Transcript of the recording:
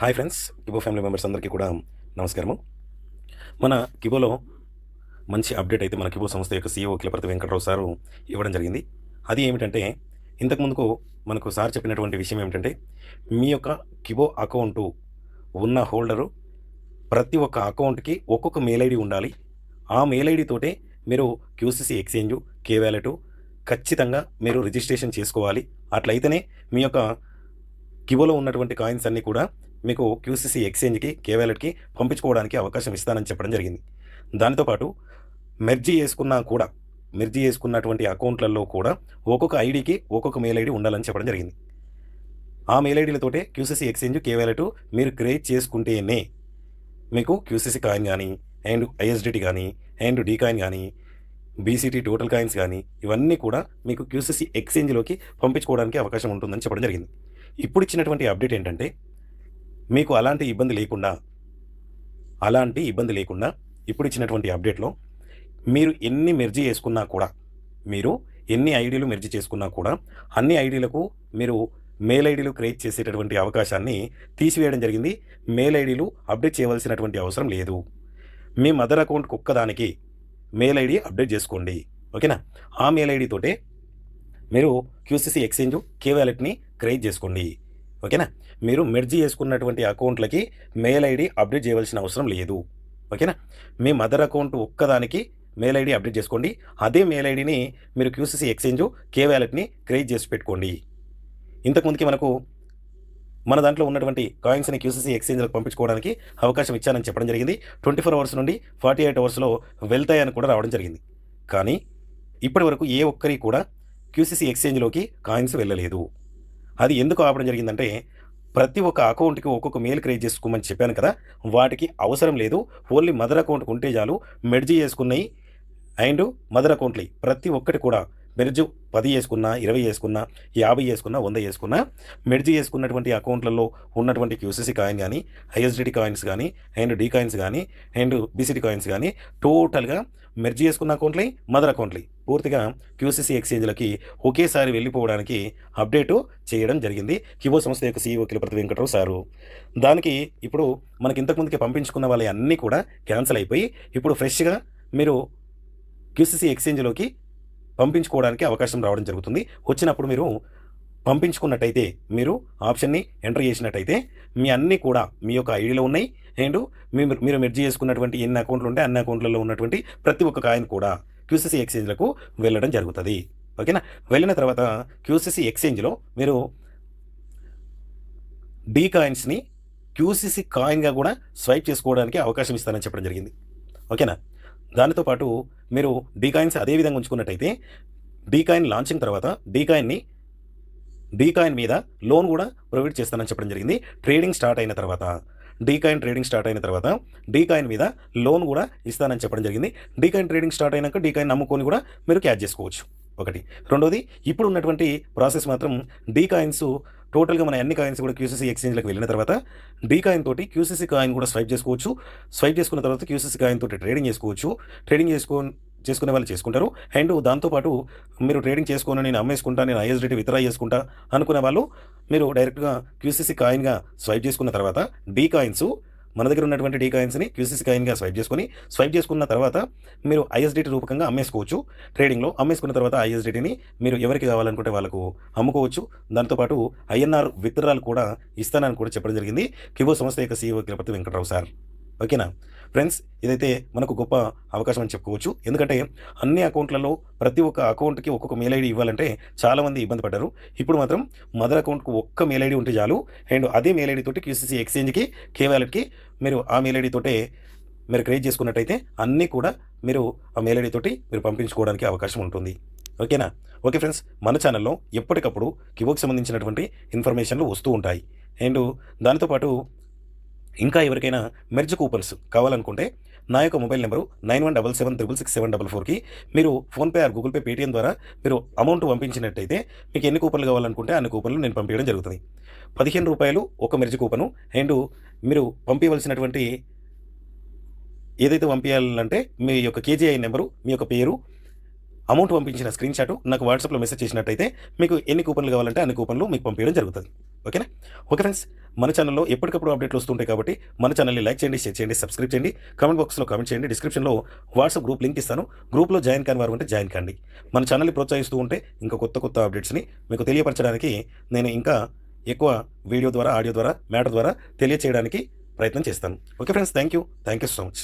Hi friends కిబో family members అందరికీ కూడా నమస్కారము. మన కిబోలో మంచి అప్డేట్ అయితే మన కిబో సంస్థ యొక్క సీఈఓ కిలపతి వెంకటరావు సారు ఇవ్వడం జరిగింది. అది ఏమిటంటే ఇంతకుముందుకు మనకు సార్ చెప్పినటువంటి విషయం ఏమిటంటే మీ యొక్క కిబో అకౌంటు ఉన్న హోల్డరు ప్రతి ఒక్క అకౌంట్కి ఒక్కొక్క మెయిల్ ఐడి ఉండాలి. ఆ మెయిల్ ఐడితోటే మీరు క్యూసీసీ ఎక్స్చేంజ్ కే వ్యాలెట్ ఖచ్చితంగా మీరు రిజిస్ట్రేషన్ చేసుకోవాలి. అట్లయితేనే మీ యొక్క కివోలో ఉన్నటువంటి కాయిన్స్ అన్నీ కూడా మీకు క్యూసీసీ ఎక్స్చేంజ్కి కే వ్యాలెట్కి పంపించుకోవడానికి అవకాశం ఇస్తానని చెప్పడం జరిగింది. దానితో పాటు మెర్జీ చేసుకున్నా కూడా మెర్జీ చేసుకున్నటువంటి అకౌంట్లలో కూడా ఒక్కొక్క ఐడికి ఒక్కొక్క మెయిల్ ఐడి ఉండాలని చెప్పడం జరిగింది. ఆ మెయిల్ ఐడీలతోటే క్యూసీసీ ఎక్స్చేంజ్ కే వ్యాలెట్ మీరు క్రియేట్ చేసుకుంటేనే మీకు క్యూసీసీ కాయిన్ కానీ అండ్ ఐఎస్డిటీ కానీ అండ్ డీ కాయిన్ కానీ బీసీటీ టోటల్ కాయిన్స్ కానీ ఇవన్నీ కూడా మీకు క్యూసీసీ ఎక్స్చేంజ్లోకి పంపించుకోవడానికి అవకాశం ఉంటుందని చెప్పడం జరిగింది. ఇప్పుడు ఇచ్చినటువంటి అప్డేట్ ఏంటంటే మీకు అలాంటి ఇబ్బంది లేకుండా అలాంటి ఇబ్బంది లేకుండా ఇప్పుడు ఇచ్చినటువంటి అప్డేట్లో మీరు ఎన్ని మెర్జీ చేసుకున్నా కూడా మీరు ఎన్ని ఐడీలు మెర్జీ చేసుకున్నా కూడా అన్ని ఐడీలకు మీరు మెయిల్ ఐడీలు క్రియేట్ చేసేటటువంటి అవకాశాన్ని తీసివేయడం జరిగింది. మెయిల్ ఐడీలు అప్డేట్ చేయవలసినటువంటి అవసరం లేదు. మీ మదర్ అకౌంట్కి ఒక్కదానికి మెయిల్ ఐడి అప్డేట్ చేసుకోండి. ఓకేనా? ఆ మెయిల్ ఐడి తోటే మీరు క్యూసీసీ ఎక్స్చేంజ్ కే వ్యాలెట్ని క్రియేట్ చేసుకోండి. ఓకేనా? మీరు మెర్జీ చేసుకున్నటువంటి అకౌంట్లకి మెయిల్ ఐడి అప్డేట్ చేయవలసిన అవసరం లేదు. ఓకేనా? మీ మదర్ అకౌంట్ ఒక్కదానికి మెయిల్ ఐడి అప్డేట్ చేసుకోండి. అదే మెయిల్ ఐడిని మీరు క్యూసీసీ ఎక్స్చేంజ్ కే వ్యాలెట్ని క్రియేట్ చేసి పెట్టుకోండి. ఇంతకుముందుకి మనకు మన దాంట్లో ఉన్నటువంటి కాయిన్స్ని క్యూసీసీ ఎక్స్చేంజ్లకు పంపించుకోవడానికి అవకాశం ఇచ్చానని చెప్పడం జరిగింది. ట్వంటీ ఫోర్ అవర్స్ నుండి ఫార్టీ ఎయిట్ అవర్స్లో వెళ్తాయని కూడా రావడం జరిగింది. కానీ ఇప్పటి వరకు ఏ ఒక్కరి కూడా క్యూసీసీ ఎక్స్చేంజ్లోకి కాయిన్స్ వెళ్ళలేదు. అది ఎందుకు ఆపడం జరిగిందంటే ప్రతి ఒక్క అకౌంట్కి ఒక్కొక్క మెయిల్ క్రియేట్ చేసుకోమని చెప్పాను కదా వాటికి అవసరం లేదు. ఓన్లీ మదర్ అకౌంట్ ఉంటే చాలు. మెడ్జీ చేసుకున్నాయి అండ్ మదర్ అకౌంట్లీ ప్రతి ఒక్కటి కూడా మెర్జు పది వేసుకున్నా ఇరవై వేసుకున్నా యాభై వేసుకున్నా వంద వేసుకున్నా మెర్జ్ చేసుకున్నటువంటి అకౌంట్లలో ఉన్నటువంటి క్యూసీసీ కాయిన్ కానీ ఐఎస్డిటీ కాయిన్స్ కానీ అండ్ డీ కాయిన్స్ కానీ అండ్ బీసీటీ కాయిన్స్ కానీ టోటల్గా మెర్జ్ చేసుకున్న అకౌంట్లై మదర్ అకౌంట్లై పూర్తిగా క్యూసీసీ ఎక్స్చేంజ్లకి ఒకేసారి వెళ్ళిపోవడానికి అప్డేటు చేయడం జరిగింది. కివో సంస్థ యొక్క సీఈఓ కిలపతి వెంకటరావు సారు. దానికి ఇప్పుడు మనకి ఇంతకుముందుకి పంపించుకున్న వాళ్ళ అన్నీ కూడా క్యాన్సిల్ అయిపోయి ఇప్పుడు ఫ్రెష్గా మీరు క్యూసీసీ ఎక్స్చేంజ్లోకి పంపించుకోవడానికి అవకాశం రావడం జరుగుతుంది. వచ్చినప్పుడు మీరు పంపించుకున్నట్టయితే మీరు ఆప్షన్ని ఎంటర్ చేసినట్టయితే మీ అన్నీ కూడా మీ యొక్క ఐడిలో ఉన్నాయి. అండ్ మీరు మీరు మెర్జ్ చేసుకున్నటువంటి ఎన్ని అకౌంట్లు ఉంటే అన్ని అకౌంట్లలో ఉన్నటువంటి ప్రతి ఒక్క కాయిన్ కూడా క్యూసీసీ ఎక్స్చేంజ్లకు వెళ్ళడం జరుగుతుంది. ఓకేనా? వెళ్ళిన తర్వాత క్యూసీసీ ఎక్స్చేంజ్లో మీరు డీ కాయిన్స్ని క్యూసీసీ కాయిన్గా కూడా స్వైప్ చేసుకోవడానికి అవకాశం ఇస్తానని చెప్పడం జరిగింది. ఓకేనా? దానితో పాటు మీరు డీ కాయిన్స్ అదే విధంగా ఉంచుకున్నట్టయితే డీకాయిన్ లాంచింగ్ తర్వాత డీకాయిన్ని డీకాయిన్ డీ కాయిన్ మీద లోన్ కూడా ప్రొవైడ్ చేస్తానని చెప్పడం జరిగింది. ట్రేడింగ్ స్టార్ట్ అయిన తర్వాత డీ కాయిన్ ట్రేడింగ్ స్టార్ట్ అయిన తర్వాత డీకాయిన్ మీద లోన్ కూడా ఇస్తానని చెప్పడం జరిగింది. డీకాయిన్ ట్రేడింగ్ స్టార్ట్ అయినాక డీకాయిన్ నమ్ముకొని కూడా మీరు క్యాచ్ చేసుకోవచ్చు. ఒకటి. రెండోది ఇప్పుడు ఉన్నటువంటి ప్రాసెస్ మాత్రం డీకాయిన్స్ టోటల్గా మన అన్ని కాయిన్స్ కూడా క్యూసీసీ ఎక్స్చేంజ్లకు వెళ్ళిన తర్వాత డీ కాయిన్ తోటి క్యూసీసీ కాయిన్ కూడా స్వైప్ చేసుకోవచ్చు. స్వైప్ చేసుకున్న తర్వాత క్యూసీసీ కాయిన్ తోటి ట్రేడింగ్ చేసుకోవచ్చు. ట్రేడింగ్ చేసుకో చేసుకునే వాళ్ళు చేసుకుంటారు. అండ్ దాంతోపాటు మీరు ట్రేడింగ్ చేసుకుని నేను అమ్మేసుకుంటా నేను ఐఎస్డిటీ విత్డ్రా చేసుకుంటా అనుకునే వాళ్ళు మీరు డైరెక్ట్గా క్యూసీసీ కాయిన్గా స్వైప్ చేసుకున్న తర్వాత డీ కాయిన్స్ మన దగ్గర ఉన్నటువంటి డీ కాయిన్స్ని క్యూసీసీ కాయిన్గా స్వైప్ చేసుకొని స్వైప్ చేసుకున్న తర్వాత మీరు ఐఎస్డిటీ రూపకంగా అమ్మేసుకోవచ్చు. ట్రేడింగ్లో అమ్మేసుకున్న తర్వాత ఐఎస్డిటీని మీరు ఎవరికి కావాలనుకుంటే వాళ్ళకు అమ్ముకోవచ్చు. దాంతోపాటు ఐఎన్ఆర్ విత్డ్రాలు కూడా ఇస్తానని కూడా చెప్పడం జరిగింది. కివో సంస్థ యొక్క సీఈఓ తిరుపతి వెంకటరావు సార్. ఓకేనా? ఫ్రెండ్స్ ఇదైతే మనకు గొప్ప అవకాశం అని చెప్పుకోవచ్చు. ఎందుకంటే అన్ని అకౌంట్లలో ప్రతి ఒక్క అకౌంట్కి ఒక్కొక్క మెయిల్ ఐడి ఇవ్వాలంటే చాలామంది ఇబ్బంది పడ్డారు. ఇప్పుడు మాత్రం మదర్ అకౌంట్కు ఒక్క మెయిల్ ఐడి ఉంటే చాలు. అండ్ అదే మెయిల్ ఐడి తోటి క్యూసీసీ ఎక్స్చేంజ్కి కే వ్యాలెట్కి మీరు ఆ మెయిల్ ఐడి తోటే మీరు క్రియేట్ చేసుకున్నట్టయితే అన్నీ కూడా మీరు ఆ మెయిల్ ఐడి తోటి మీరు పంపించుకోవడానికి అవకాశం ఉంటుంది. ఓకేనా? ఓకే ఫ్రెండ్స్ మన ఛానల్లో ఎప్పటికప్పుడు కివోకి సంబంధించినటువంటి ఇన్ఫర్మేషన్లు వస్తూ ఉంటాయి. అండ్ దానితో పాటు ఇంకా ఎవరికైనా మెర్జ్ కూపన్స్ కావాలనుకుంటే నా యొక్క mobile number nine one double seven triple six seven double ఫోర్కి మీరు PhonePe or Google Pay Paytm ద్వారా మీరు అమౌంట్ పంపించినట్టయితే మీకు ఎన్ని కూపన్లు కావాలనుకుంటే అన్ని కూపన్లు నేను పంపించడం జరుగుతుంది. పదిహేను రూపాయలు ఒక మెర్జ్ కూపను అండ్ మీరు పంపించవలసినటువంటి ఏదైతే పంపించాలంటే మీ యొక్క కేజీఐ నెంబరు మీ యొక్క పేరు అమౌంట్ పంపించిన స్క్రీన్ షాట్ నాకు వాట్సాప్లో మెసేజ్ చేసినట్టయితే మీకు ఎన్ని కూపన్లు కావాలంటే అన్ని కూపన్లు మీకు పంపించడం జరుగుతుంది. ఓకేనా? ఓకే ఫ్రెండ్స్ మన ఛానల్లో ఎప్పటికప్పుడు అప్డేట్లు వస్తుంటాయి కాబట్టి మన ఛానల్ని లైక్ చేయండి షేర్ చేయండి సబ్స్క్రైబ్ చేయండి. కామెంట్ బాక్స్లో కామెంట్ చేయండి. డిస్క్రిప్షన్లో వాట్సాప్ గ్రూప్ లింక్ ఇస్తాను. గ్రూప్లో జాయిన్ కాని వారు ఉంటే జాయిన్ కండి. మన ఛానల్ని ప్రోత్సహిస్తూ ఉంటే ఇంకా కొత్త కొత్త అప్డేట్స్ని మీకు తెలియపరచడానికి నేను ఇంకా ఎక్కువ వీడియో ద్వారా ఆడియో ద్వారా మ్యాటర్ ద్వారా తెలియచేయడానికి ప్రయత్నం చేస్తాను. Okay friends thank you. Thank you so much.